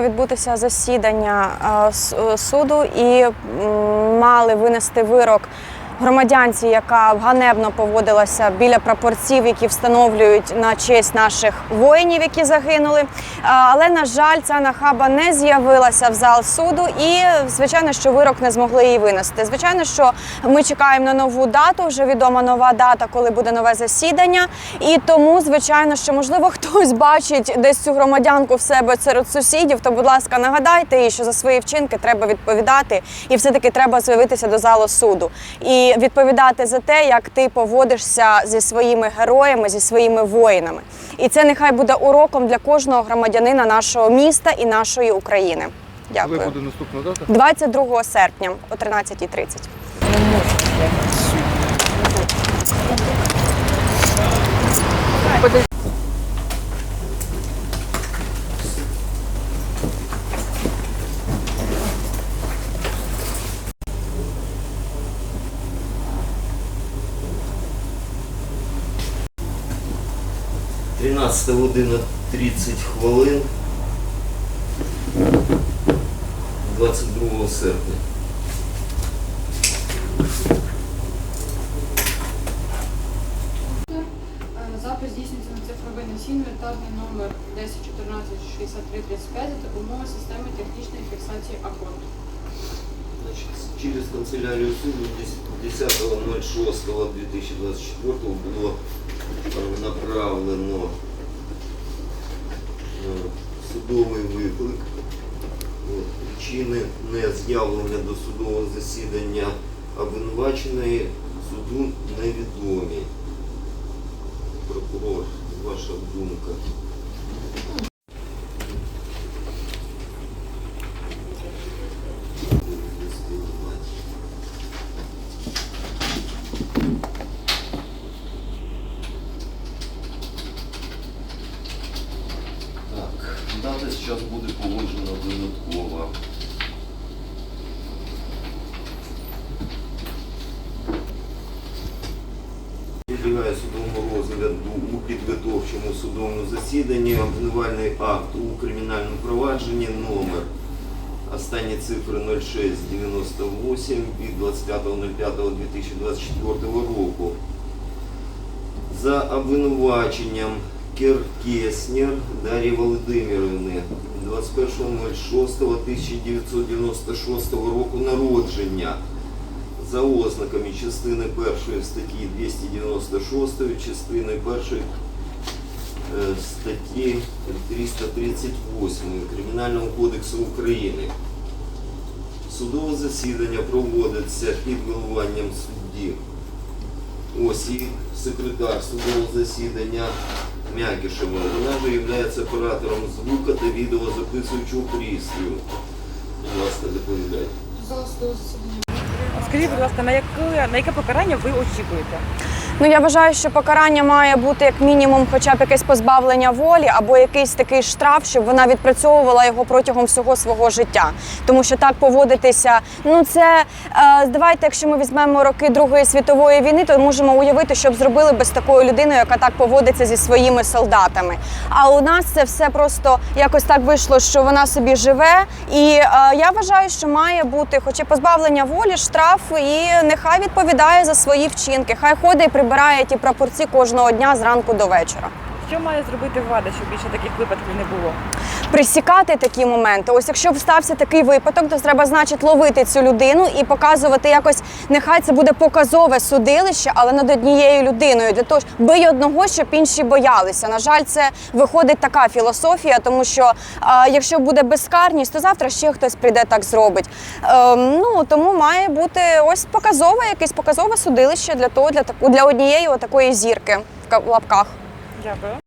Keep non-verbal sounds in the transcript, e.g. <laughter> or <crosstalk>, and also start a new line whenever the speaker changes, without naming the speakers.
Відбутися засідання е, суду і мали винести вирок громадянці, яка ганебно поводилася біля прапорців, які встановлюють на честь наших воїнів, які загинули. Але на жаль, ця нахаба не з'явилася в зал суду, і звичайно, що вирок не змогли її винести. Звичайно, що ми чекаємо на нову дату. Вже відома нова дата, коли буде нове засідання. І тому, звичайно, що можливо <laughs> хтось бачить десь цю громадянку в себе серед сусідів. То, будь ласка, нагадайте їй, що за свої вчинки треба відповідати, і все-таки треба з'явитися до залу суду і відповідати за те, як ти поводишся зі своїми героями, зі своїми воїнами. І це нехай буде уроком для кожного громадянина нашого міста і нашої України.
Коли
Дякую.
буде наступна дата?
22 серпня о 13.30.
Тринадцята година 30 хвилин 22 серпня.
Запис здійснюється на цифровий носійний етапний номер 10146335 за допомогою системи технічної фіксації акорд.
Через канцелярію суду 10.06.2024 було направлено е, судовий виклик. Причини Причини нез'явлення до судового засідання обвинуваченої суду невідомі. Прокурор, ваша думка. Дата зараз буде погоджена додатково. Підлягає судовому розгляду у підготовчому судовому засіданні обвинувальний акт у кримінальному провадженні номер останні цифри 0698 від 25.05.2024 року за обвинуваченням Керкеснер Дар'ї Володимирівни 21.06.1996 року народження за ознаками частини першої статті 296, частини першої е, статті 338 Кримінального кодексу України. Судове засідання проводиться під головуванням судді. Ось і секретар судового засідання Мякішева. Вона є оператором звука та відеозаписуючого пристрою. Будь ласка, доповідайте.
Скажіть, будь ласка, на яке, на яке покарання ви очікуєте?
Ну я вважаю, що покарання має бути як мінімум, хоча б якесь позбавлення волі або якийсь такий штраф, щоб вона відпрацьовувала його протягом всього свого життя. Тому що так поводитися, ну це е, давайте, якщо ми візьмемо роки Другої світової війни, то можемо уявити, що б зробили би з такою людиною, яка так поводиться зі своїми солдатами. А у нас це все просто якось так вийшло, що вона собі живе. І е, я вважаю, що має бути, хоч і позбавлення волі, штраф, і нехай відповідає за свої вчинки. Хай ходить і прибирає ті прапорці кожного дня зранку до вечора.
Що має зробити влада, щоб більше таких випадків не було?
Присікати такі моменти. Ось якщо б стався такий випадок, то треба, значить, ловити цю людину і показувати якось. Нехай це буде показове судилище, але над однією людиною для того, бий одного, щоб інші боялися. На жаль, це виходить така філософія, тому що а, якщо буде безкарність, то завтра ще хтось прийде так зробить. Ем, ну тому має бути ось показове, якесь показове судилище для того, для таку для однієї отакої зірки в лапках.
Дякую.